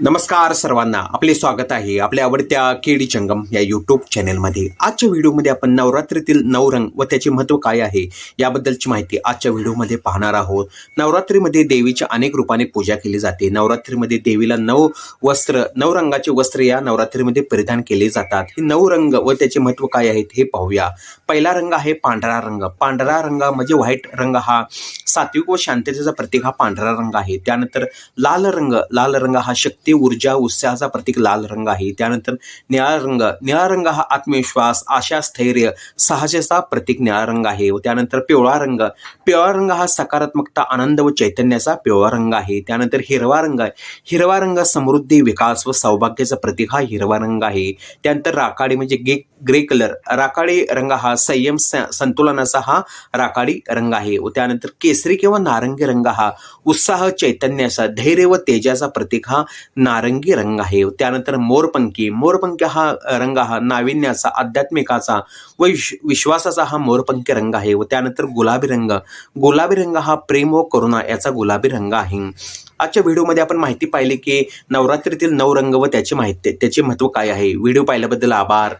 नमस्कार सर्वांना. आपले स्वागत आहे आपल्या आवडत्या केडी चंगम या यूट्यूब चॅनेलमध्ये आजच्या व्हिडिओमध्ये आपण नवरात्रीतील नवरंग व त्याचे महत्त्व काय आहे याबद्दलची माहिती आजच्या व्हिडिओमध्ये पाहणार आहोत. नवरात्रीमध्ये देवीच्या अनेक रूपाने पूजा केली जाते. नवरात्रीमध्ये देवीला नऊ वस्त्र नऊ रंगाचे वस्त्र या नवरात्रीमध्ये परिधान केले जातात. हे नऊ रंग व त्याचे महत्त्व काय आहेत हे पाहूया. पहिला रंग आहे पांढरा रंग. पांढरा रंग म्हणजे व्हाईट रंग हा सात्विक व शांततेचा प्रतीक हा पांढरा रंग आहे. त्यानंतर लाल रंग लाल रंग हा शक्ती ऊर्जा उत्साहाचा प्रतीक लाल रंग आहे. त्यानंतर निळा रंग निळा रंग हा आत्मविश्वास आशा स्थैर्य साहसाचा प्रतीक निळा रंग आहे. व त्यानंतर पिवळा रंग पिवळा रंग हा सकारात्मकता आनंद व चैतन्याचा पिवळा रंग आहे. त्यानंतर हिरवा रंग हिरवा रंग समृद्धी विकास व सौभाग्याचा प्रतीक हा हिरवा रंग आहे. त्यानंतर राखाडी म्हणजे गे ग्रे कलर राखाडी रंग हा संयम स- संतुलनाचा हा राखाडी रंग आहे. व त्यानंतर केसरी किंवा नारंगी रंग हा उत्साह चैतन्याचा धैर्य व तेजाचा प्रतीक हा नारंगी रंग आहे. त्यानंतर मोरपंखी. मोरपंखी हा रंग हा नाविन्याचा आध्यात्मिकाचा व विश्वासाचा हा मोरपंखी रंग आहे व त्यानंतर गुलाबी रंग. गुलाबी रंग हा प्रेम व करुणा याचा गुलाबी रंग आहे. आजच्या व्हिडिओमध्ये आपण माहिती पाहिली की नवरात्रीतील नऊ रंग व त्याची माहिती त्याचे महत्त्व काय आहे? व्हिडिओ पाहिल्याबद्दल आभार.